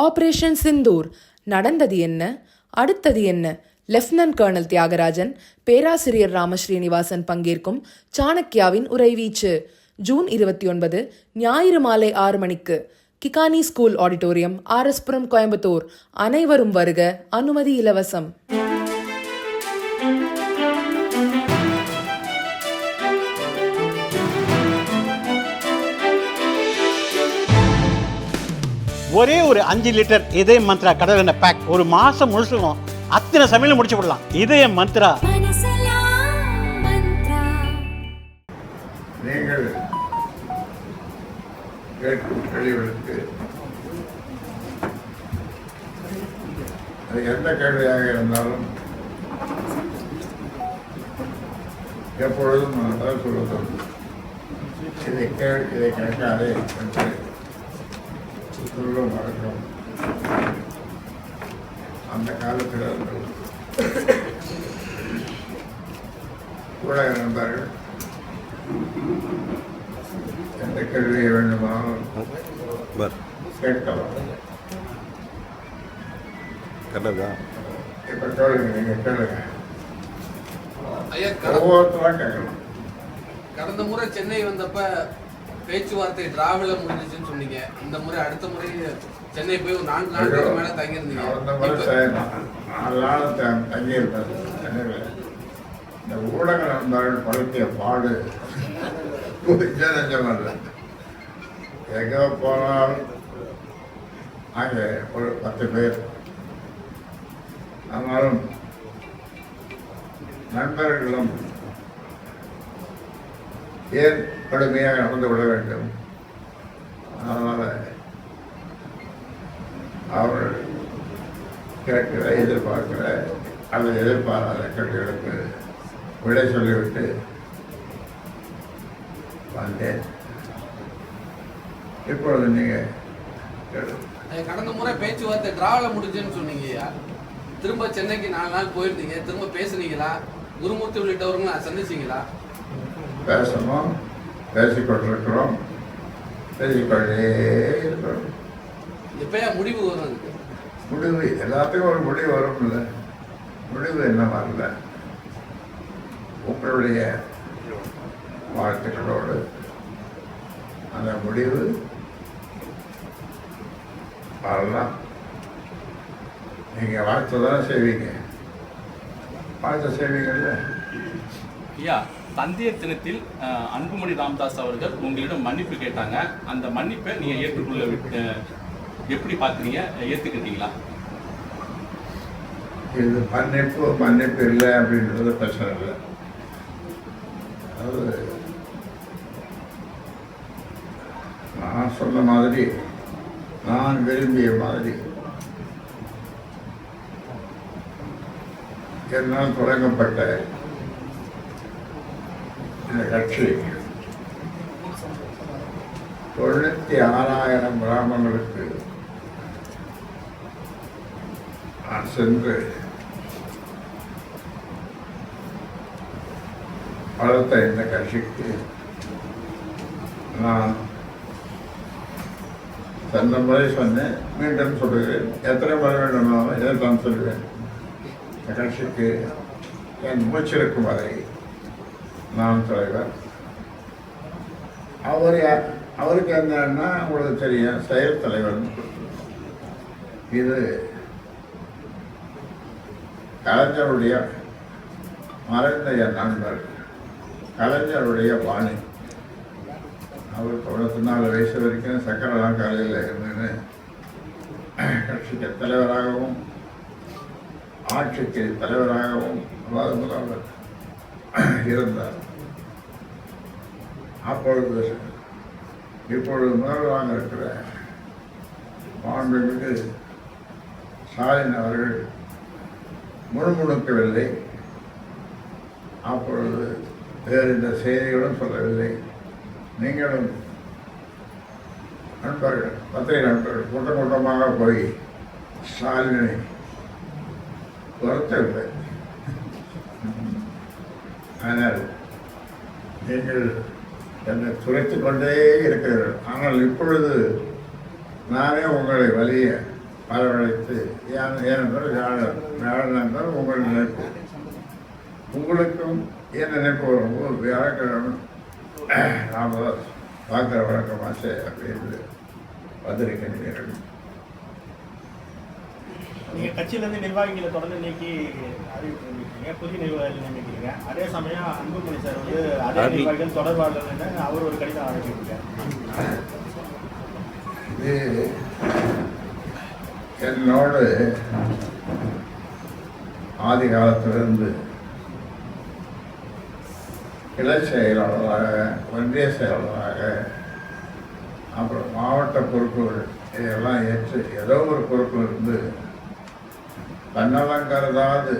Operation Sindoor. நடந்தது என்ன? அடுத்தது என்ன? லெப்டினன்ட் கர்னல் தியாகராஜன் பேராசிரியர் ராமஸ்ரீனிவாசன் பங்கேற்கும் சாணக்யாவின் உரைவீச்சு ஜூன் இருபத்தி ஒன்பது ஞாயிறு மாலை ஆறு மணிக்கு. Kikani school auditorium R S Puram Coimbatore. அனைவரும் வருக அனுமதி இலவசம். ஒரே ஒரு அஞ்சு லிட்டர் இதய மந்த்ரா கடல் எண்ணெய் பேக் ஒரு மாசம் முழுசுக்கும் அத்தனை சமையலும் முடிச்சு விடலாம் இதய மந்த்ரா. நீங்கள் கேட்கும் கேள்விகளுக்கு அது எந்த கேள்வியாக இருந்தாலும் எப்பொழுதும் நான் பதில் இதை கேள் இதை கேட்காதே என்று சொல்லும் வழக்கம் அந்த காலத்தில் ஊடக நண்பர்கள் எந்த கேள்வியை வேண்டுமானாலும் கேட்கலாம். கரெக்டா இப்ப கேளுங்க நீங்க கேளுங்க. ஒவ்வொருத்தரும் கேட்கலாம். கடந்த முறை சென்னை வந்தப்ப பேச்சுவார்த்தை டிராவல முடிஞ்சிச்சுன்னு சொன்னீங்க. இந்த முறை அடுத்த முறை சென்னை போய் ஒரு நான்கு நாட்களுக்கு மேல தங்கியிருந்தீங்க. நாலு நாள் தங்கியிருப்பேன் சென்னையில். இந்த ஊடக நண்பர்கள் படுத்திய பாடு நெஞ்சமல்ல எங்கே போனாலும் அங்கே ஒரு பத்து பேர். ஆனாலும் நண்பர்களும் ஏன் கடுமையாக நடந்து கொள்ள வேண்டும். அதனால் அவர்கள் கேட்கிற எதிர்பார்க்கிற அல்லது எதிர்பாராத கேள்விகளுக்கு விடை சொல்லிவிட்டு வந்தேன். இப்பொழுது நீங்கள் கடந்த முறை பேச்சுவார்த்தை டிராவல முடிஞ்சுன்னு சொன்னீங்கய்யா. திரும்ப சென்னைக்கு நாலு நாள் போயிருந்தீங்க. திரும்ப பேசுனீங்களா? குருமூர்த்தி உள்ளிட்டவர்களும் சந்திச்சீங்களா? பேசணும் பேசிக்கொண்டிருக்கிறோம் பேசிக்கொண்டே இருக்கிறோம் எப்பயா முடிவு வரும் முடிவு எல்லாத்துக்கும் ஒரு முடிவு வரும்ல. முடிவு என்ன வரல? உங்களுடைய வாழ்த்துக்களோடு அந்த முடிவு வரலாம். நீங்கள் வாழ்த்து தானே செய்வீங்க. வாழ்த்து செய்வீங்கல்ல? ஐயா தந்தைய தினத்தில் அன்புமணி ராமதாஸ் அவர்கள் உங்களிடம் மன்னிப்பு கேட்டாங்க. அந்த மன்னிப்பை நீங்க ஏற்றுக்கொள்ள விட்டு எப்படி பார்க்குறீங்க ஏற்றுக்கிட்டீங்களா இது மன்னிப்பு மன்னிப்பு இல்லை அப்படின்றது பிரச்சனை இல்லை. அதாவது நான் சொன்ன மாதிரி நான் விரும்பிய மாதிரி என்னால் தொடங்கப்பட்ட இந்த கட்சி தொண்ணூற்றி ஆறாயிரம் கிராமங்களுக்கு நான் சென்று வளர்த்த இந்த கட்சிக்கு நான் சென்ற முறை சொன்னேன் மீண்டும் சொல்கிறேன் எத்தனை முறை வேண்டுமானாலும் இதைத்தான் சொல்லுவேன் இந்த கட்சிக்கு என் மூச்சிருக்கும் வரை நான் தலைவர். அவர் அவருக்கு என்னன்னா உங்களுக்கு தெரியும் செயல் தலைவர். இது கலைஞருடைய மறைந்த என் நண்பர் கலைஞருடைய பாணி அவர் தொண்ணூற்றி நாலு வயசு வரைக்கும் சக்கரலாம் காலையில் இருந்துன்னு கட்சிக்கு தலைவராகவும் ஆட்சிக்கு தலைவராகவும் அதாவது முதல்வர் இருந்தார். அப்பொழுது இப்பொழுது முதல்வராக இருக்கிற மாண்புமிகு ஸ்டாலின் அவர்கள் முணுமுணுக்கவில்லை. அப்பொழுது வேறு இந்த செய்திகளும் சொல்லவில்லை. நீங்களும் நண்பர்கள் பத்திரிகை நண்பர்கள் கூட்டம் கூட்டமாக போய் ஸ்டாலினை வருத்தவில்லை. ஆனால் நீங்கள் என்னை துரைத்து கொண்டே இருக்கிறீர்கள். ஆனால் இப்பொழுது நானே உங்களை வலிய வரவழைத்து ஏன் ஏனென்றால் வியாழன் வியாழன் என்றால் உங்கள் நினைப்பு. உங்களுக்கும் என் நினைப்பு வரும்போது வியாழக்கிழமை நாம் பார்க்குற வழக்கமாச்சே அப்படின்னு வந்திருக்கின்றீர்கள். நீங்கள் கட்சியிலேருந்து நிர்வாகிகளை தொடர்ந்து இன்னைக்கு அறிவிப்பு புதிய நிர்வாகிகள் நியமிக்கிறீங்க அதே சமயம் அன்புமணி சார் வந்து அதே நிர்வாகிகள் தொடர்பாளர் அவர் ஒரு கடிதம் என்னோடு ஆதி காலத்திலிருந்து கிளை செயலாளராக ஒன்றிய செயலாளராக அப்புறம் மாவட்ட பொறுப்புகள் இதெல்லாம் ஏற்று ஏதோ ஒரு பொறுப்பில் இருந்து தன்னலம் கருதாது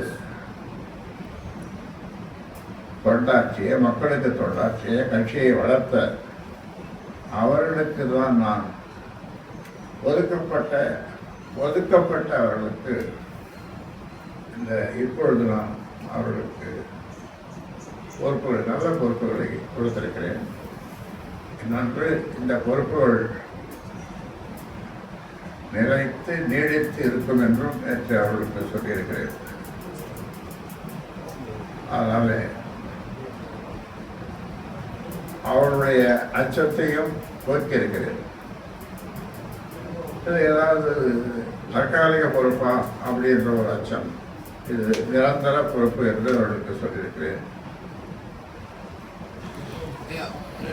தொண்டாற்றிய மக்களுக்கு தொண்டாற்றிய கட்சியை வளர்த்த அவர்களுக்கு தான் நான் ஒதுக்கப்பட்ட ஒதுக்கப்பட்ட அவர்களுக்கு இந்த இப்பொழுது நான் அவர்களுக்கு பொறுப்புகள் நல்ல பொறுப்புகளை கொடுத்திருக்கிறேன். நன்று இந்த பொறுப்புகள் நிலைத்து நீடித்து இருக்கும் என்றும் நேற்று அவர்களுக்கு சொல்லியிருக்கிறேன். அதனால் அவருடைய அச்சத்தையும் போக்கியிருக்கிறேன் இது ஏதாவது தற்காலிக பொறுப்பா அப்படின்ற ஒரு அச்சம். இது நிரந்தர பொறுப்பு என்று அவர்களுக்கு சொல்லியிருக்கிறேன்.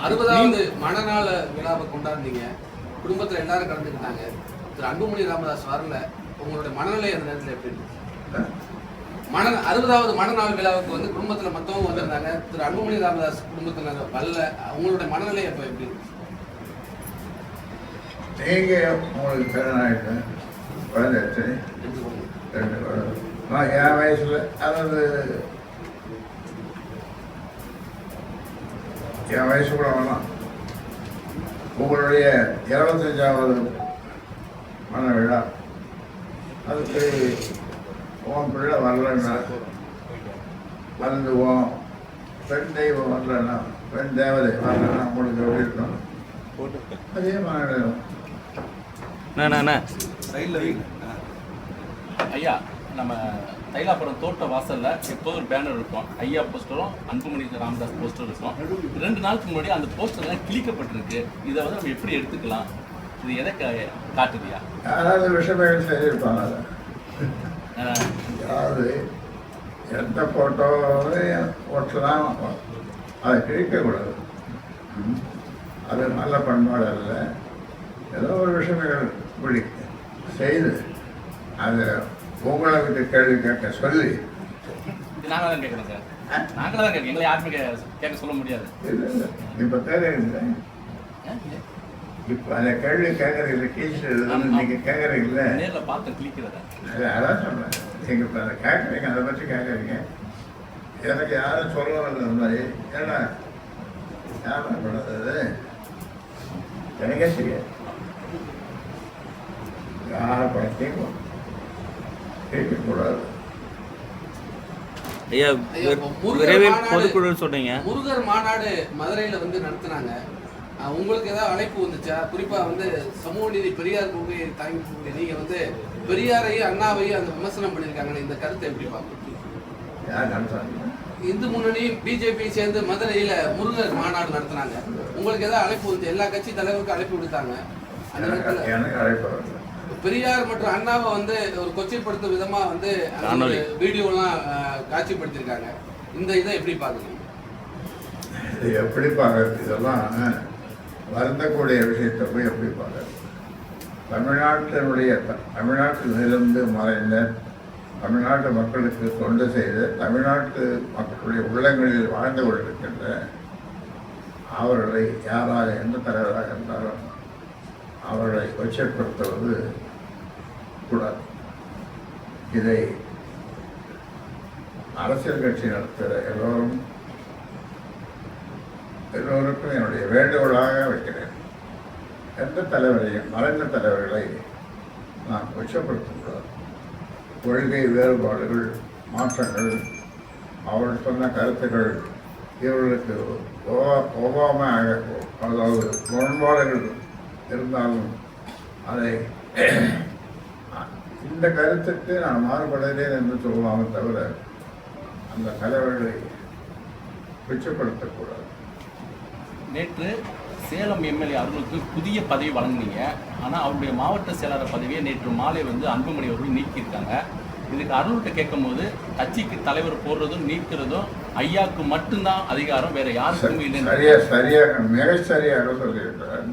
அறுபதாவது மனநாள விழாவை கொண்டாடுனீங்க. குடும்பத்துல எல்லாரும் கலந்துக்கிட்டாங்க. திரு அன்புமணி ராமதாஸ் வரல. உங்களுடைய மனநிலை அந்த நேரத்துல எப்படி? மன அறுபதாவது மனநாள் விழாவுக்கு வந்து குடும்பத்துல மத்தவங்க வந்திருந்தாங்க. திரு அன்புமணி ராமதாஸ் குடும்பத்துல வரல. உங்களுடைய மனநிலை அப்ப எப்படி இருந்துச்சு? நீங்க உங்களுக்கு ஆயிட்டு குழந்தை. எத்தனை ரெண்டு குழந்தை. என் வயசுல அதாவது என் வயசு கூட வேணாம் உங்களுடைய இருபத்தஞ்சாவது மன விழா. அதுக்கு உன் பிள்ளை வரலன்னா வந்து உன் பெண் தெய்வம் வரலன்னா பெண் தேவதை வரலன்னா உங்களுக்கு எப்படி இருக்கும்? அதே மாதிரி ஐயா நம்ம தைலாபுரம் தோட்ட வாசல்ல எப்போதும் ஒரு பேனர் இருக்கும். ஐயா போஸ்டரும் அன்புமணி ராமதாஸ் போஸ்டரும் இருக்கும். ரெண்டு நாளுக்கு முன்னாடி அந்த போஸ்டர்லாம் கிழிக்கப்பட்டிருக்கு. இதை வந்து நம்ம எப்படி எடுத்துக்கலாம்? இது எதை காட்டுதியா யாராவது விஷமங்கள் செய்திருப்பாங்க அதை? அதாவது எந்த ஃபோட்டோவையும் ஒட்டலாம்? அதை கிழிக்கக்கூடாது. அது நல்ல பண்பாடு அல்ல. ஏதோ ஒரு விஷயங்கள் இப்படி செய்து அதை உங்களுக்கு கேள்வி கேட்க சொல்லி. நாங்களா தான் கேட்குறோம் சார். நாங்களா தான் கேட்க எங்களை யாருமே கேட்க சொல்ல முடியாது. இல்லை இல்லை. இப்போ கேட்குறீங்க இப்போ அந்த கேள்வி கேட்குறீங்க கீழ்ச்சி எழுதுன்னு நீங்கள் கேட்குறீங்களே நேர்ல பார்த்து கிளிக்கிறத அது அதான் சொல்றேன். நீங்கள் இப்போ அதை கேட்குறீங்க அதை பற்றி கேட்குறீங்க எனக்கு யாரும் சொல்லணும் இந்த மாதிரி. ஏன்னா யாரும் பண்ணது எனக்கே தெரியாது. யார் பணத்தையும் கேட்கக்கூடாது ஐயா விரைவில் மாநாடு- பொதுக்குழுன்னு சொன்னீங்க. முருகர் மாநாடு மதுரையில வந்து நடத்துனாங்க. உங்களுக்கு ஏதாவது அழைப்பு வந்துச்சா? குறிப்பா வந்து சமூக நீதி பெரியார் கொள்கையை தாங்கி நீங்க வந்து பெரியாரையும் அண்ணாவையும் அந்த விமர்சனம் பண்ணியிருக்காங்க இந்த கருத்தை எப்படி பார்க்குறீங்க? இந்து முன்னணி பிஜேபி சேர்ந்து மதுரையில முருகர் மாநாடு நடத்துனாங்க. உங்களுக்கு ஏதாவது அழைப்பு வந்து எல்லா கட்சி தலைவருக்கும் அழைப்பு விடுத்தாங்க. அந்த நேரத்துல பெரியார் மற்றும் அண்ணாவை வந்து ஒரு கொச்சைப்படுத்தும் விதமா வந்து வீடியோலாம் அஹ், காட்சிப்படுத்தியிருக்காங்க. இந்த இதை எப்படி பாக்குறீங்க இது எப்படி பார்க்கறது? இதெல்லாம் வருந்தக்கூடிய விஷயத்தை போய் எப்படி பார்க்கறது? தமிழ்நாட்டினுடைய தமிழ்நாட்டிலிருந்து மறைந்த தமிழ்நாட்டு மக்களுக்கு தொண்டு செய்து தமிழ்நாட்டு மக்களுடைய உள்ளங்களில் வாழ்ந்து கொண்டிருக்கின்ற அவர்களை யாராக எந்த தலைவராக இருந்தாலும் அவர்களை கொச்சப்படுத்துவது கூடாது. இதை அரசியல் கட்சி நடத்துகிற எல்லோரும் எல்லோருக்கும் என்னுடைய வேண்டுகோளாக வைக்கிறேன். எந்த தலைவரையும் மறைந்த தலைவர்களை நான் கொச்சப்படுத்தக்கூடாது கொள்கை வேறுபாடுகள் மாற்றங்கள் அவர்கள் சொன்ன கருத்துக்கள் இவர்களுக்கு ஒவ்வா- ஒவ்வாமையாக அதாவது முரண்பாடுகள் இருந்தாலும் அதை இந்த கருத்துக்கு நான் மாறுபடுகிறேன் என்று சொல்லலாமே தவிர அந்த தலைவர்களை பிச்சப்படுத்தக்கூடாது நேற்று சேலம் எம்எல்ஏ அவர்களுக்கு புதிய பதவி வழங்குனீங்க. ஆனால் அவருடைய மாவட்ட செயலாளர் பதவியை நேற்று மாலை வந்து அன்புமணி அவர்கள் நீக்கியிருக்காங்க. இதுக்கு அருள்கிட்ட கேட்கும்போது கட்சிக்கு தலைவர் போடுறதும் நீக்கிறதும் ஐயாவுக்கு மட்டும்தான் அதிகாரம் வேற யாருக்கும் இல்லைன்னு சரியா சரியாக மிக சரியாக சொல்லியிருக்கிறார்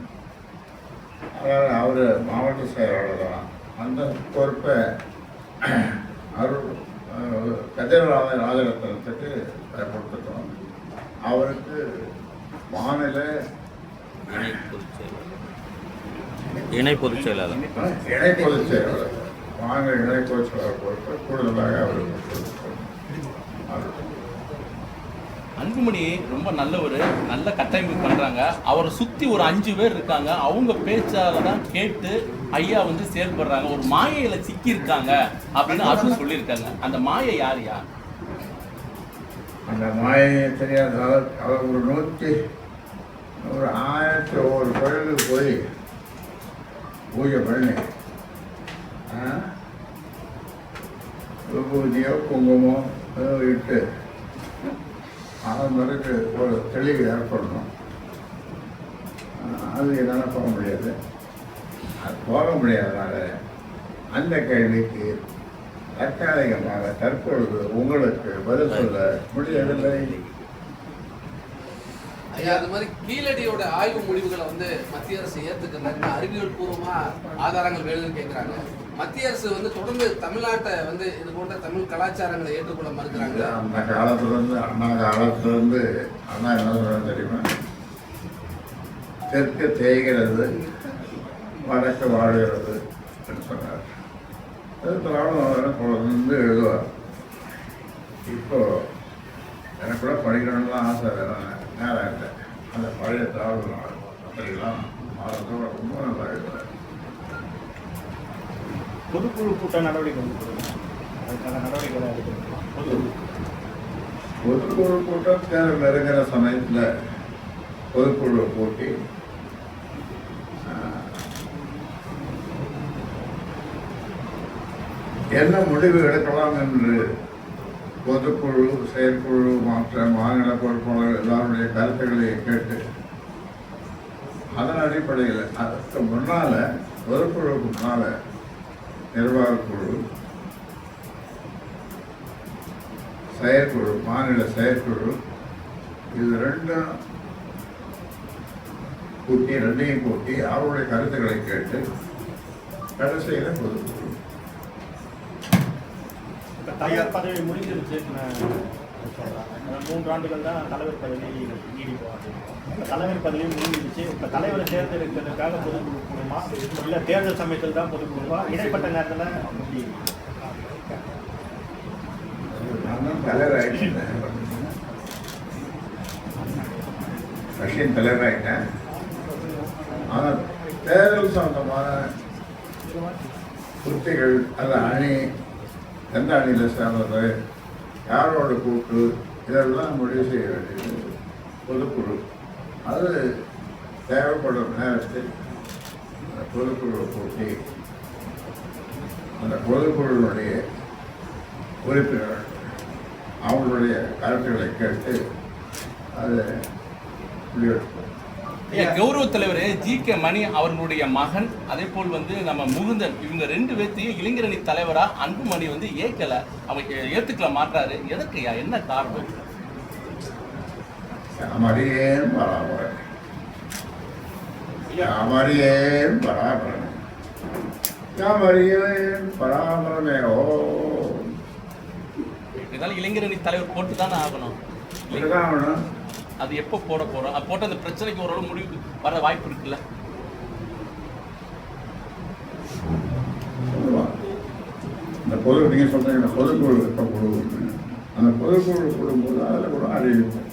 அதாவது அவர் மாவட்ட செயலாளர்? தான் அந்த பொறுப்பை அருள் கதிரராஜ ராஜரத்னத்துக்கு கொடுத்துட்டோம் அவருக்கு மாநில இணை பொதுச் செயலாளர். இணை பொதுச் செயலாளர். மாநில இணை பொதுச் செயலாளர் பொறுப்பை கூடுதலாக அவருக்கு அன்புமணி ரொம்ப நல்லவர் நல்ல கட்டமைப்பு பண்றாங்க. அவரை சுத்தி ஒரு அஞ்சு பேர் இருக்காங்க. அவங்க பேச்சால தான் கேட்டு ஐயா வந்து செயல்படுறாங்க. ஒரு மாயையில சிக்கி இருக்காங்க அப்படின்னு அருள் சொல்லியிருக்காங்க. அந்த மாயை யார் யார் அந்த மாயை தெரியாத அவர் ஒரு நூற்றி ஒரு ஆயிரத்தி ஒரு கோயிலுக்கு போய் பூஜை பண்ணி ஆ, விபூதியோ குங்குமோ ஏதோ இட்டு அதன் பிறகு ஒரு தெளிவு ஏற்படணும். அது என்னால் போக முடியாது. அது போக முடியாதனால அந்த கேள்விக்கு தற்காலிகமாக தற்பொழுது உங்களுக்கு பதில் சொல்ல முடியவில்லை. ஐயா அது மாதிரி கீழடியோட ஆய்வு முடிவுகளை வந்து மத்திய அரசு ஏத்துக்கல. அறிவியல் பூர்வமாக ஆதாரங்கள் வேணும்னு கேட்குறாங்க மத்திய அரசு வந்து தொடர்ந்து தமிழ்நாட்டை வந்து இது போன்ற தமிழ் கலாச்சாரங்களை ஏற்றுக்கொள்ள மறுக்கிறாங்க. அந்த காலத்துலேருந்து அண்ணா காலத்துலேருந்து அண்ணா என்ன தெரியுமா? தெற்கு தேய்கிறது வடக்கு வாழ்கிறது என்று சொன்னார். அது திராவிடம் தொடர்ந்து எழுதுவார். இப்போ எனக்கு கூட படிக்கணும்னு ஆசை வேணும் நேரம் இல்லை அந்த பழைய திராவிட நாள் அப்படிலாம் மாதத்தோட ரொம்ப நல்லா எழுதுவார் பொதுக்குழு கூட்ட நடவடிக்கை. அதுக்கான எடுக்கணும் பொதுக்குழு. கூட்டம் தேர்தல் நெருங்கிற சமயத்தில் பொதுக்குழு கூட்டி என்ன முடிவு எடுக்கலாம் என்று பொதுக்குழு செயற்குழு மற்ற மாநில பொறுப்பாளர் எல்லாருடைய கருத்துக்களை கேட்டு அதன் அடிப்படையில் அதற்கு முன்னால் பொதுக்குழுவுக்கு முன்னால் நிர்வாகக்குழு செயற்குழு மாநில செயற்குழு இது ரெண்டும் கூட்டி ரெண்டையும் கூட்டி அவருடைய கருத்துக்களை கேட்டு கடைசியில் பொதுக்குழு தலைவர் பதவி முடிஞ்சிருச்சு மூன்று ஆண்டுகள் தான் தலைவர் பதவி நீடிக்கும் தலைவர் பதவி முடிஞ்சிருச்சு. இப்போ தலைவரை தேர்ந்தெடுக்கிறதுக்காக பொதுக்குழு கூடுமா இல்லை தேர்தல் சமயத்தில் தான் பொதுக்குழுவா? இடைப்பட்ட நேரத்தில் தான் தலைவர் ஆகிட்டேன் கட்சியின் தலைவர் ஆகிட்டேன் ஆனால் தேர்தல் சம்பந்தமான உத்திகள் அல்ல அணி எந்த அணியில் சேர்ந்தது யாரோட கூட்டு இதெல்லாம் முடிவு செய்ய வேண்டியது பொதுக்குழு. அது தேவைப்படும் நேரத்தில் அந்த பொதுக்குழுவை கூட்டி அந்த பொதுக்குழுவுடைய உறுப்பினர்கள் அவங்களுடைய கருத்துக்களை கேட்டு அதை முடிவெடுப்போம். கௌரவ தலைவர் ஜி. கே. மணி அவர்களுடைய மகன் அதே போல் வந்து நம்ம முகுந்தன் இவங்க ரெண்டு பேர்த்தையும் இளைஞரணி தலைவரா அன்புமணி வந்து ஏற்கல அவங்க ஏத்துக்கல மாட்டாரு எதற்குயா என்ன காரணம்? பராபரமே ஓ. இதனால இளைஞரணி தலைவர் போட்டு தானே ஆகணும். அது எப்போ போட போகிறோம் அது போட்ட அந்த பிரச்சனைக்கு ஓரளவு முடிவு வர வாய்ப்பு இருக்குல்ல? சொல்லுவாங்க இந்த பொது நீங்கள் சொல்றீங்க இந்த பொதுக்குழு இப்போ குழு அந்த பொதுக்குழு கூடும்போது அதில் கூட அறிவிப்போம்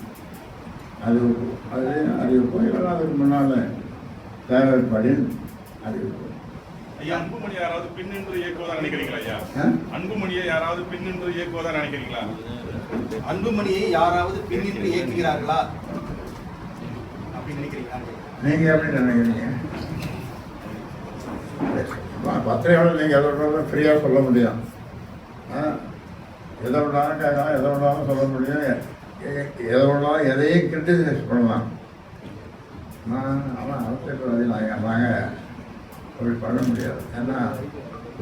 அறிவிப்போம் அது அறிவிப்போம் இல்லைன்னா அதுக்கு முன்னால் தேவைப்படி அறிவிப்போம் ஐயா அன்புமணி யாராவது பின்னின்று இயக்குவதா நினைக்கிறீங்களா ஐயா? அன்புமணியை யாராவது பின்னின்று இயக்குவதா நினைக்கிறீங்களா அன்புமணியை யாராவது பின்னின்று இயக்குகிறார்களா அப்படின்னு நினைக்கிறீங்களா நீங்கள் எப்படி நினைக்கிறீங்க பத்திரிகையாளர் நீங்கள் எதை ஃப்ரீயாக சொல்ல முடியும் ஆ, எதை வேணாலும் கேட்கலாம் எதை வேணாலும் சொல்ல முடியும் எதை வேணாலும் எதையும் கிரிட்டிசைஸ் பண்ணலாம் நான் ஆனால் அரசியல்வாதி நாங்கள் நாங்கள் அப்படி பண்ண முடியாது. ஏன்னா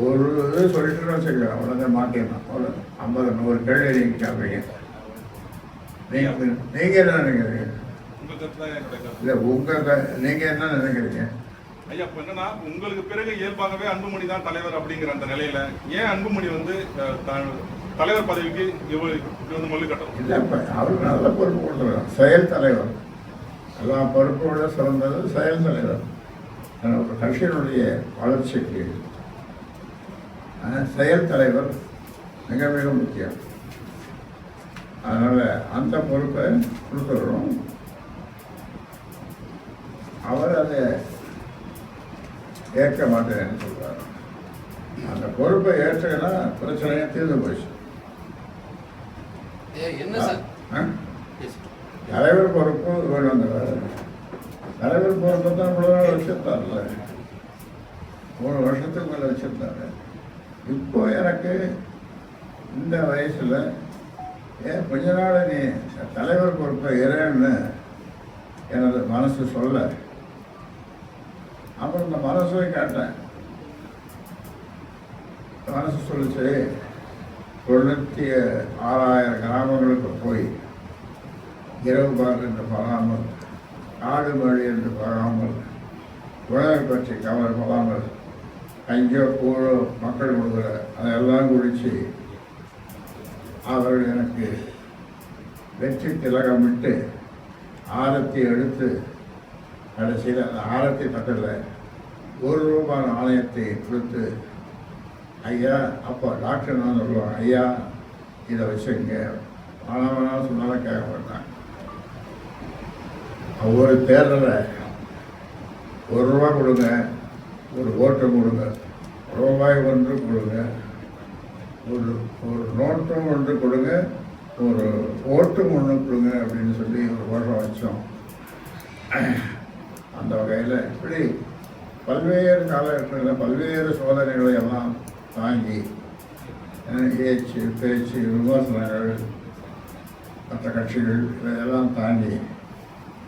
ஒரு இது சொல்லிட்டு வச்சுக்க உடனே மாட்டேன் ஒரு ஐம்பது நூறு கேள்வி நீங்கள் கேட்பீங்க நீங்கள் நீங்கள் என்ன நினைக்கிறீங்க? இல்லை உங்கள் நீங்கள் என்ன நினைக்கிறீங்க? ஐயா இப்போ என்னன்னா உங்களுக்கு பிறகு இயல்பாகவே அன்புமணி தான் தலைவர் அப்படிங்கிற அந்த நிலையில ஏன் அன்புமணி வந்து தலைவர் பதவிக்கு வந்து மொழி கட்டணும்? இல்லை இப்போ அவருக்கு நல்ல பொறுப்பு கொடுத்துருக்காங்க செயல் தலைவர். எல்லா பொறுப்போட சிறந்தது செயல் தலைவர். ஒரு கட்சியினுடைய வளர்ச்சிக்கு செயல் தலைவர் மிக மிக முக்கியம். அதனால் அந்த பொறுப்பை கொடுத்துடுறோம். அவர் அதை ஏற்க மாட்டேன்னு சொல்றாரு. அந்த பொறுப்பை ஏற்றுக்கினா பிரச்சனையே தீர்ந்து போச்சு. தலைவர் பொறுப்பு வேணுங்கிறாரு தலைவர் பொறுப்பு தான் இவ்வளோ நாள் வச்சுருந்தார்ல மூணு வருஷத்துக்கு மேலே வச்சிருந்தாரு இப்போ எனக்கு இந்த வயசில் ஏன் கொஞ்ச நாள் நீ தலைவர் பொறுப்பை இறேன்னு எனது மனசு சொல்ல. அப்புறம் இந்த மனசை கேட்டேன். மனசு சொல்லிச்சு தொண்ணூற்றி ஆறாயிரம் கிராமங்களுக்கு போய் இரவு பார்க்கின்ற என்று ஆடு காடு மழை என்று பாராமல் உணவை பற்றி கவலைப்படாமல் அங்கே போகிற மக்கள் கொடுக்குற அதெல்லாம் குடித்து அவர்கள் எனக்கு வெற்றி திலகமிட்டு ஆரத்தி எடுத்து கடைசியில் அந்த ஆரத்தி தட்டில் ஒரு ரூபாய் ஆலயத்தை கொடுத்து ஐயா அப்போ டாக்டர் நான் சொல்லுவாங்க ஐயா இதை வச்சுங்க ஆனால் வேணாலும் சொன்னாலும் கேட்க மாட்டாங்க ஒவ்வொரு தேர்தலில் ஒரு ரூபா கொடுங்க ஒரு ஓட்டு கொடுங்க ரூபாய் ஒன்று கொடுங்க ஒரு ஒரு நோட்டும் ஒன்று கொடுங்க ஒரு ஓட்டும் ஒன்று கொடுங்க அப்படின்னு சொல்லி ஒரு வருஷம் வச்சோம். அந்த வகையில் இப்படி பல்வேறு காலகட்டங்களில் பல்வேறு சோதனைகளை எல்லாம் தாங்கி ஏச்சு பேச்சு விமர்சனங்கள் மற்ற கட்சிகள் இதையெல்லாம் தாண்டி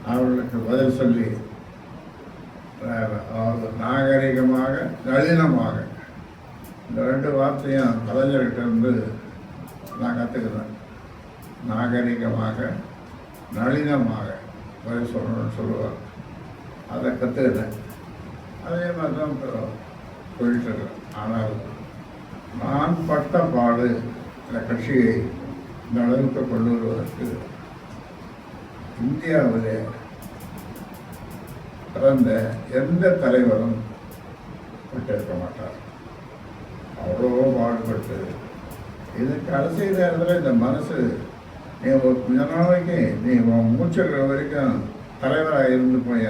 அவர்களுக்கு பதில் சொல்லி அஹ், அதாவது நாகரிகமாக நளினமாக இந்த ரெண்டு வார்த்தையும் கலைஞர்கிட்ட இருந்து நான் கற்றுக்கிறேன் நாகரிகமாக நளினமாக பதில் சொல்லணும்னு சொல்லுவார். அதை கற்றுக்கிட்டேன் அதே மாதிரி தான் இப்போ போயிட்டு ஆனால் நான் பட்ட பாடு இந்த கட்சியை இந்த அளவுக்கு கொண்டு வருவதற்கு இந்தியாவிலே பிறந்த எந்த தலைவரும் விட்டிருக்க மாட்டார். அவ்வளோ பாடுபட்டு இதுக்கு அரசியல் நேரத்தில் இந்த மனசு நீ ஒரு கொஞ்ச நாளைக்கு நீ உன் மூச்சுக்கிற வரைக்கும் தலைவராக இருந்து போய்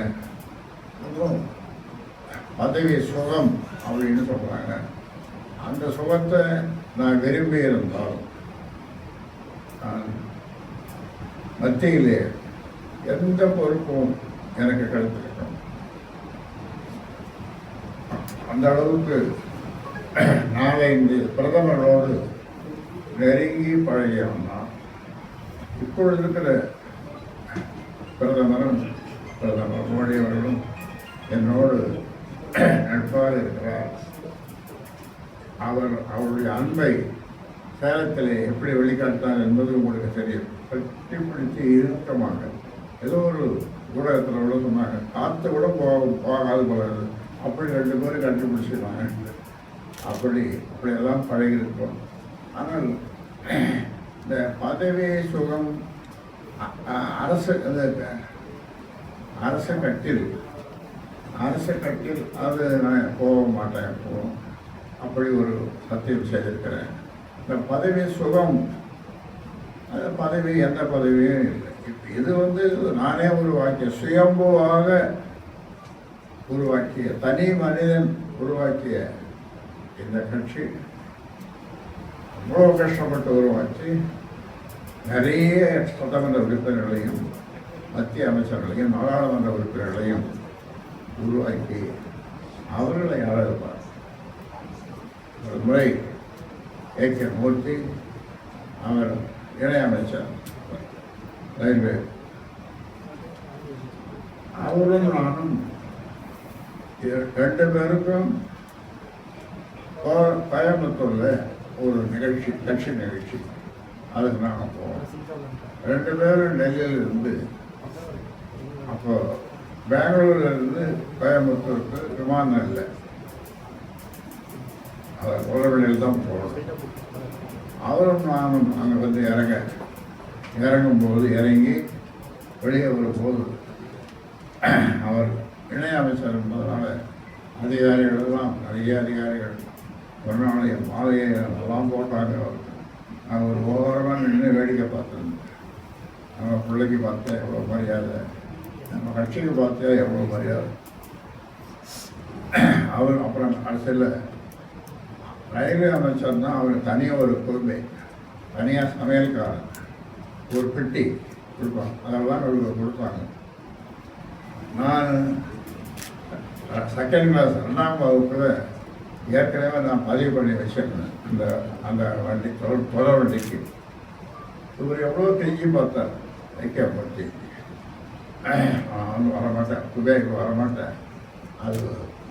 பதவி சுகம் அப்படின்னு சொல்கிறாங்க அந்த சுகத்தை நான் விரும்பி இருந்தாலும் நான் மத்தியிலே எந்த பொறுப்பும் எனக்கு கிடைத்திருக்கும் அந்த அளவுக்கு நாளை இந்த பிரதமரோடு நெருங்கி பழகியவன்னா இப்பொழுது இருக்கிற பிரதமரும் பிரதமர் மோடி அவர்களும் என்னோடு நட்பாக இருக்கிறார். அவர் அவருடைய அன்பை சேலத்தில் எப்படி வெளிக்காட்டார் என்பது உங்களுக்கு தெரியும். கட்டி பிடித்து இறுக்கமாக ஏதோ ஒரு ஊடகத்தில் கூட சொன்னாங்க காற்று கூட போக போகாது போகிறது அப்படி ரெண்டு பேரும் கண்டுபிடிச்சிருவாங்க அப்படி அப்படியெல்லாம் பழகியிருக்கோம். ஆனால் இந்த பதவி சுகம் அ- அரசு அந்த அரச கட்டில் அரச கட்டில் அது நான் போக மாட்டேன் எப்போ அப்படி ஒரு சத்தியம் செய்திருக்கிறேன். இந்த பதவி சுகம் அது பதவி எந்த பதவியும் இல்லை. இப்போ இது வந்து நானே உருவாக்கிய சுயம்புவாக உருவாக்கிய தனி மனிதன் உருவாக்கிய இந்த கட்சி அவ்வளோ கஷ்டப்பட்டு உருவாக்கி நிறைய சட்டமன்ற உறுப்பினர்களையும் மத்திய அமைச்சர்களையும் நாடாளுமன்ற உறுப்பினர்களையும் உருவாக்கி அவர்களை அழகுப்பார் ஒரு முறை ஏ கே மூர்த்தி அவர் இணையமைச்சர் ரயில்வே. அவரும் நானும் ரெண்டு பேருக்கும் கோ- ஒரு நிகழ்ச்சி கட்சி நிகழ்ச்சி. அதுக்கு நாங்கள் போவோம் ரெண்டு பேரும் டெல்லியில் இருந்து அப்போ பெங்களூர்லேருந்து கோயம்புத்தூருக்கு விமானம் இல்லை அதை உறவினில் தான் போகணும் அவரும் நானும் அங்கே வந்து இறங்க இறங்கும்போது இறங்கி வெளியே வரும்போது இணை அமைச்சர் என்பதனால அதிகாரிகள் எல்லாம் நிறைய அதிகாரிகள் பொன்னாளைய மாலையை எல்லாம் போட்டாங்க. நான் ஒரு ஓரமாக நின்று வேடிக்கை பார்த்துருந்தேன் நம்ம பிள்ளைக்கு பார்த்தா எவ்வளோ மரியாதை? நம்ம கட்சிக்கு பார்த்தா எவ்வளோ மரியாதை? அவர் அப்புறம் அரசியலில் ரயில்வே அமைச்சர் தான் அவர் தனியாக ஒரு பொறுமை தனியாக சமையல்காரன் ஒரு பெட்டி கொடுப்பாங்க. அதெல்லாம் அவருக்கு கொடுத்தாங்க நான் செகண்ட் கிளாஸ் ரெண்டாம் வகுப்பில் ஏற்கனவே நான் பதிவு பண்ணி வச்சிருந்தேன். அந்த அந்த வண்டி தொலை தொலை வண்டிக்கு. இவர் எவ்வளோ கெஞ்சி பார்த்தார்? வைக்க பற்றி. நான் வரமாட்டேன். குபேக்கு வரமாட்டேன். அது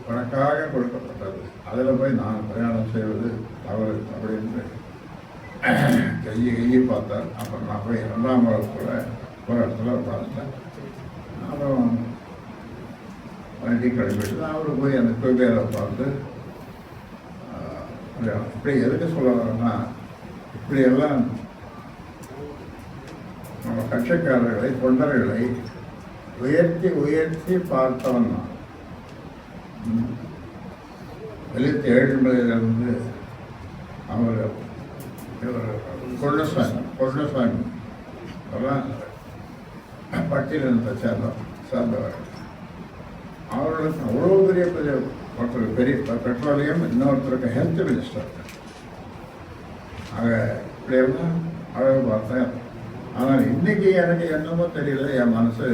உனக்காக கொடுக்கப்பட்டது. அதில் போய் நான் பிரயாணம் செய்வது தவறு அப்படின்னு கையை கையை பார்த்தார். அப்புறம் நான் போய் இரண்டாம் வகுப்பில் ஒரு இடத்துல உட்காந்துட்டேன் அப்புறம் வண்டி கிளம்பிட்டு அவரு போய் அந்த கோயிலை பார்த்து அப்படி எதுக்கு சொல்ல வரேன்னா இப்படியெல்லாம் நம்ம கட்சிக்காரர்களை தொண்டர்களை உயர்த்தி உயர்த்தி பார்த்தவன் தான் ம். வெளித்து ஏழுமலையிலிருந்து அவர் இவர் பொருளசாமி பொருளசாமி அதெல்லாம் பட்டியலினத்தை சேர்ந்த சேர்ந்தவர். அவர்களுக்கு அவ்வளோ பெரிய பெரிய ஒருத்தர் பெரிய பெட்ரோலியம் இன்னொருத்தருக்கு ஹெல்த் மினிஸ்டர் ஆக இப்படியெல்லாம் அழகு பார்த்தேன். ஆனால் இன்னைக்கு எனக்கு என்னமோ தெரியல என் மனசு.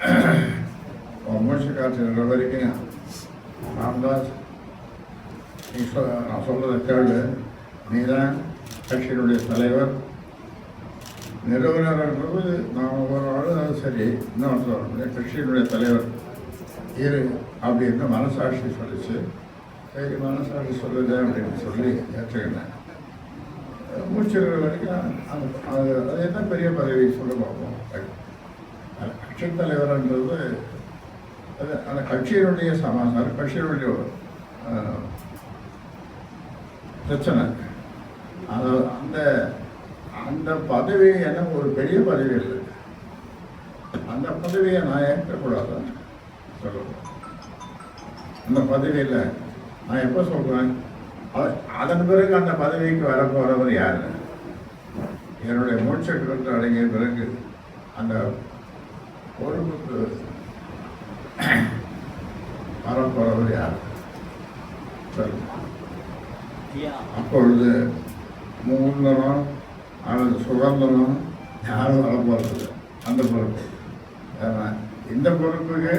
மூச்சு காற்று வரைக்கும்? ராம்தாஸ் நீ சொ நான் சொல்கிறத கேள்வி நீ தான் கட்சியினுடைய தலைவர். நிறுவனர்ன்றது நான் ஒரு அது சரி. இன்னொருத்தர் கட்சியினுடைய தலைவர். இரு அப்படின்னு மனசாட்சி சொல்லிச்சு. சரி மனசாட்சி சொல்லுது அப்படின்னு சொல்லி ஏற்றுக்கினேன் மூச்சுக்கிற வரைக்கும் அந்த அது அது என்ன பெரிய பதவி சொல்ல பார்ப்போம். கட்சி தலைவர்ன்றது அது அந்த கட்சியினுடைய சமாசாரம் கட்சியினுடைய பிரச்சனை. அது அந்த அந்த பதவி எனக்கு ஒரு பெரிய பதவி இல்லை. அந்த பதவியை நான் ஏற்கக்கூடாது. சொல்லுவேன் அந்த பதவியில் நான் எப்போ சொல்கிறேன் அதன் பிறகு அந்த பதவிக்கு வர போகிறவர் யார்? என்னுடைய மூச்சக்கரத்து அடங்கிய பிறகு அந்த பொறுப்புக்கு வரப்போகிறவர் யார்? அப்பொழுது மூந்தனம் அல்லது சுதந்திரம் யாரும் வரப்போகிறது அந்த பொறுப்பு. இந்த பொறுப்புக்கு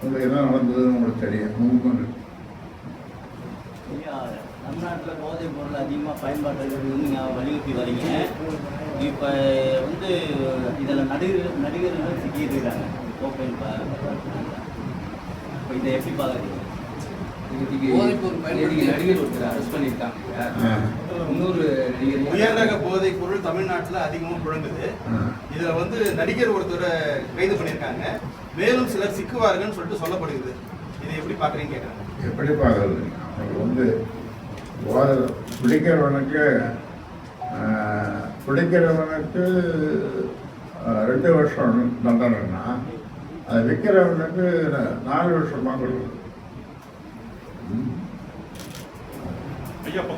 உங்களுக்கு என்ன நடந்ததுன்னு உங்களுக்கு தெரியும். மூணு தமிழ்நாட்டில் போதைப் பொருள் அதிகமாக பயன்பாடு இருக்குதுன்னு நீங்கள் வலியுறுத்தி வரீங்க. இப்போ வந்து இதில் நடிகர் நடிகர்கள் சிக்கிட்டு இருக்காங்க. கோப்பையில் இப்போ இதை எப்படி பார்க்குறீங்க? போதைப்பொருள் பயன்படுத்தி நடிகர் ஒருத்தர் அரெஸ்ட் பண்ணியிருக்காங்க இன்னொரு நடிகர் உயர் ரக போதைப் பொருள் தமிழ்நாட்டில் அதிகமாக புழங்குது. இதுல வந்து நடிகர் ஒருத்தரை கைது பண்ணியிருக்காங்க. மேலும் சிலர் சிக்குவார்கள்னு சொல்லிட்டு சொல்லப்படுகிறது. இதை எப்படி பார்க்குறீங்க கேட்குறாங்க. எப்படி பார்க்கறது? அவங்களுக்கு வந்து பிடிக்கிறவனுக்கு பிடிக்கிறவனுக்கு ரெண்டு வருஷம் தண்டனைன்னா அது விற்கிறவனுக்கு நாலு வருஷமா கொடுக்கும்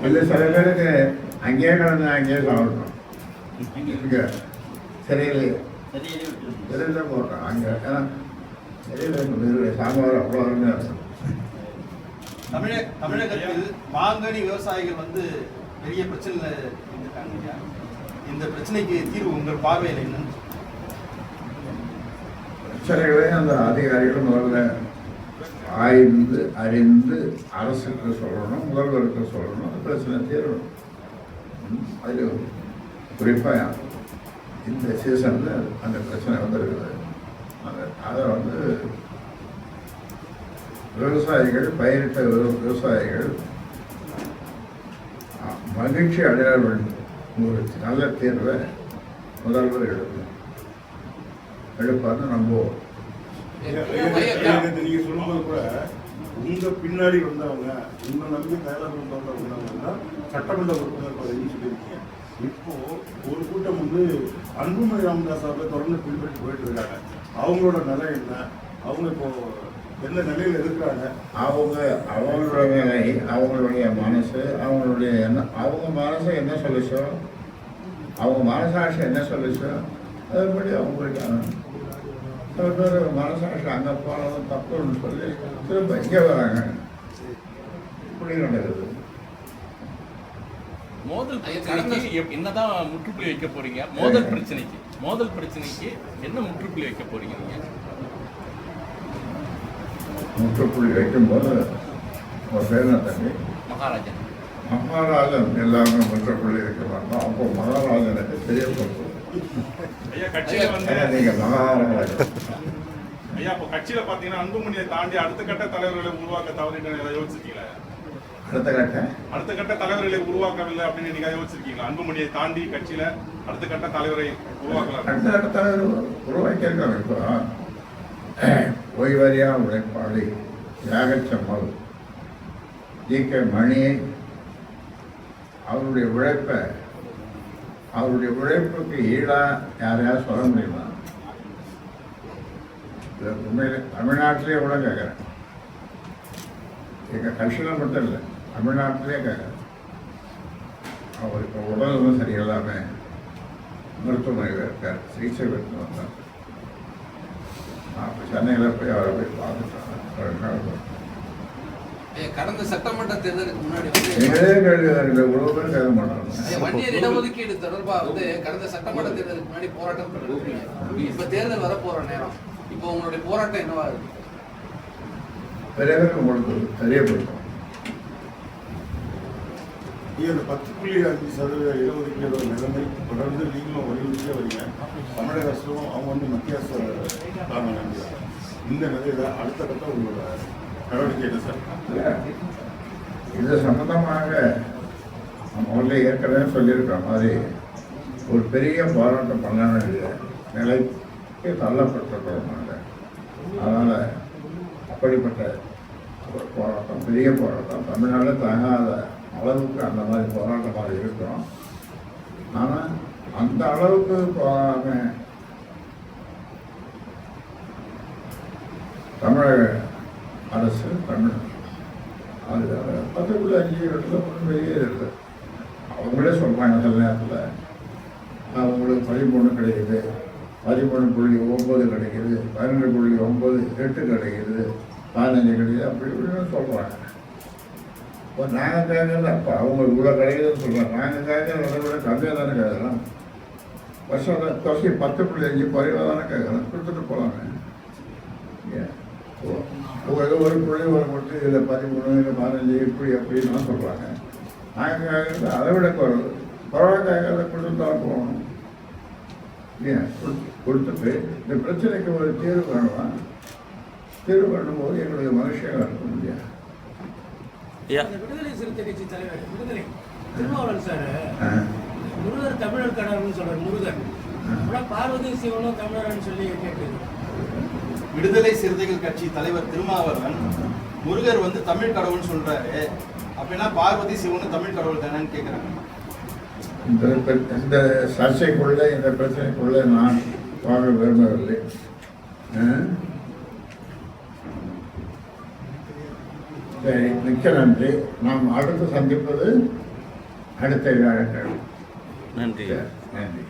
இல்லை சில பேருக்கு அங்கேயே கிடந்து அங்கேயே சாப்பிடணும். இங்கே விட்டுருங்க. வெளியில போடுறேன் அங்கே ஏன்னா சாம்பார் அவ்வளோ தமிழக தமிழகத்தில் மாங்கனி விவசாயிகள் வந்து பெரிய பிரச்சனையில் இருந்திருக்காங்க இந்த பிரச்சனைக்கு தீர்வு உங்கள் பார்வையில் என்னன்னு பிரச்சனைகளே அந்த அதிகாரிகள் முதல்ல ஆய்ந்து அறிந்து அரசுக்கு சொல்லணும் முதல்வருக்கு சொல்லணும். அந்த பிரச்சனை தீரணும். அதில் குறிப்பாக இந்த சீசனில் அந்த பிரச்சனை வந்திருக்குது அதை வந்து விவசாயிகள் பயிரிட்ட விவசாயிகள் மகிழ்ச்சி அடைய வேண்டும். ஒரு நல்ல தீர்வை முதல்வர் எடுக்கும் எடுப்பார்னு நம்புவோம். நீங்க சொல்லும்போது கூட உங்க பின்னாடி வந்தவங்க உங்க நம்பி தயாராக வந்தவங்க சட்டமன்ற உறுப்பினர் பதவின்னு சொல்லியிருக்கீங்க. இப்போ ஒரு கூட்டம் வந்து அன்புமணி ராமதாஸ் அவர்களை தொடர்ந்து பின்பற்றி போயிட்டு இருக்காங்க. அவங்களோட நிலை என்ன? அவங்க இப்போ எந்த நிலையில இருக்கிறாங்க? அவங்க அவங்களுடைய நிலை அவங்களுடைய மனசு அவங்களுடைய என்ன அவங்க மனசு என்ன சொல்லுச்சோ? அவங்க மனசாட்சி என்ன சொல்லுச்சோ? அதுபடி அவங்க போயிட்டாங்க சில பேர் மனசாட்சி அங்கே போனதும் தப்புன்னு சொல்லி திரும்ப இங்கே வராங்க. இப்படி நடக்குது. மோதல் பிரச்சனைக்கு என்னதான் முற்றுப்புள்ளி வைக்க போறீங்க? மோதல் பிரச்சனைக்கு. மோதல் பிரச்சனைக்கு என்ன முற்றுப்புள்ளி வைக்க போறீங்க? நீங்க முற்றுப்புள்ளி வைக்கும்போது ஒரு பேர் தம்பி? மகாராஜன். மகாராஜன் எல்லாருமே முற்றுப்புள்ளி வைக்க மாட்டோம் அப்போ மகாராஜனுக்கு தெரிய பொறுப்பு ஐயா கட்சியில வந்து ஏன்னா நீங்கள் மகாராஜன். ஐயா இப்போ கட்சியில பாத்தீங்கன்னா அன்புமணியை தாண்டி அடுத்த கட்ட தலைவர்களை உருவாக்க தவறிட்டு ஏதாவது யோசிச்சிருக்கீங்களா? அடுத்த கட்டம் அடுத்த கட்ட தலைவர்களை உருவாக்கவில்லை அப்படின்னு நீங்க யோசிச்சிருக்கீங்களா? அன்புமணியை தாண்டி கட்சியில அடுத்த கட்ட தலைவரை உருவாக்கலாம் அடுத்த அடுத்த தலைவர் உருவாக்கியிருக்காங்க இப்போ ஓய்வறியா உழைப்பாளி தியாகச்சம்மல் ஜி கே மணி அவருடைய உழைப்பை அவருடைய உழைப்புக்கு ஈடாக யாரையாவது சொல்ல முடியுமா? உண்மையிலே தமிழ்நாட்டிலே கூட கேட்குறேன். எங்கள் கட்சியில் மட்டும் இல்லை. தமிழ்நாட்டிலே அவர் இப்போ உடல் ஒன்றும் சரியில்லாமல் மருத்துவமனையில் இருக்கார். சிகிச்சை பெற்று வந்தார். நான் இப்போ சென்னையில் போய் அவரை போய் பார்த்துட்டேன். கடந்த சட்டமன்ற தேர்தலுக்கு முன்னாடி வன்னியர் இடஒதுக்கீடு தொடர்பா வந்து கடந்த சட்டமன்ற தேர்தலுக்கு முன்னாடி போராட்டம் இப்ப தேர்தல் வர போற நேரம். இப்போ உங்களுடைய போராட்டம் என்னவா இருக்கு? தெரியப்படுத்தும். இந்த பத்து புள்ளி அஞ்சு சதவீத இடஒதுக்கீடு நிலைமை தொடர்ந்து நீங்களும் வலியுறுத்தியே வரீங்க தமிழக அரசும் அவங்க வந்து மத்திய அரசு காரணம் நினைக்கிறாங்க இந்த நிலையில அடுத்த கட்ட உங்களோட நடவடிக்கை என்ன சார்? இது சம்பந்தமாக நம்ம உள்ள ஏற்கனவே சொல்லியிருக்கிற மாதிரி ஒரு பெரிய போராட்டம் பண்ண நிலைக்கு தள்ளப்பட்டிருக்கிறோம் நாங்கள் அதனால் அப்படிப்பட்ட ஒரு போராட்டம் பெரிய போராட்டம் தமிழ்நாடு தாங்காத அளவுக்கு அந்த மாதிரி போராட்டமாக இருக்கிறோம். ஆனால் அந்த அளவுக்கு போகாமல் தமிழக அரசு தமிழ் அது பக்கத்தில் அஞ்சு இடத்துல ஒன்றும் வெளியே இருக்குது அவங்களே சொல்கிறாங்க சில நேரத்தில் அவங்களுக்கு பதிமூணு கிடைக்குது பதிமூணு புள்ளி ஒம்பது கிடைக்குது பதினெட்டு புள்ளி ஒம்பது எட்டு கிடைக்குது பதினஞ்சு கிடைக்குது அப்படி இப்படின்னு சொல்கிறாங்க இப்போ நாங்கள் கேட்கறது அப்போ அவங்க இவ்வளோ கிடைக்குதுன்னு சொல்கிறாங்க நாங்கள் கேட்கறத விட கம்மியாக தானே கேட்கலாம் வருஷம் தொகை பத்து புள்ளி அஞ்சு குறைவாக தானே கேட்கலாம் கொடுத்துட்டு போகலாமே ஏன்? ஓ- ஒரு ஏதோ ஒரு புள்ளி ஒரு மட்டும் இதில் பதிமூணு இல்லை பதினஞ்சு இப்படி அப்படின்லாம் சொல்கிறாங்க நாங்கள் கேட்கறது அதை விட குறைவு. குறைவாக கேட்கறத கொடுத்துட்டு தான் போகணும் ஏன்? கொடுத்து- கொடுத்துட்டு இந்த பிரச்சனைக்கு ஒரு தீர்வு வேணுமா தீர்வு பண்ணும்போது எங்களுடைய மனுஷங்க இருக்க முடியாது. விடுதலை சிறுத்தை கட்சி தலைவர் விடுதலை. திருமாவளவன் சார். முருகர் தமிழர் கடவுள்னு சொல்றாரு முருகன் ஆனா பார்வதி சிவனும் தமிழர்னு சொல்லி கேட்குது விடுதலை சிறுத்தைகள் கட்சி தலைவர் திருமாவளவன் முருகர் வந்து தமிழ் கடவுள்னு சொல்றாரு. அப்படின்னா பார்வதி சிவனும் தமிழ் கடவுள் தானேன்னு கேட்குறாங்க இந்த இந்த சர்ச்சைக்குள்ளே இந்த பிரச்சனைக்குள்ளே நான் போக விரும்பவில்லை. சரி மிக்க நன்றி. நாம் அடுத்து சந்திப்பது அடுத்த வியாழக்கிழமை நன்றி. நன்றி.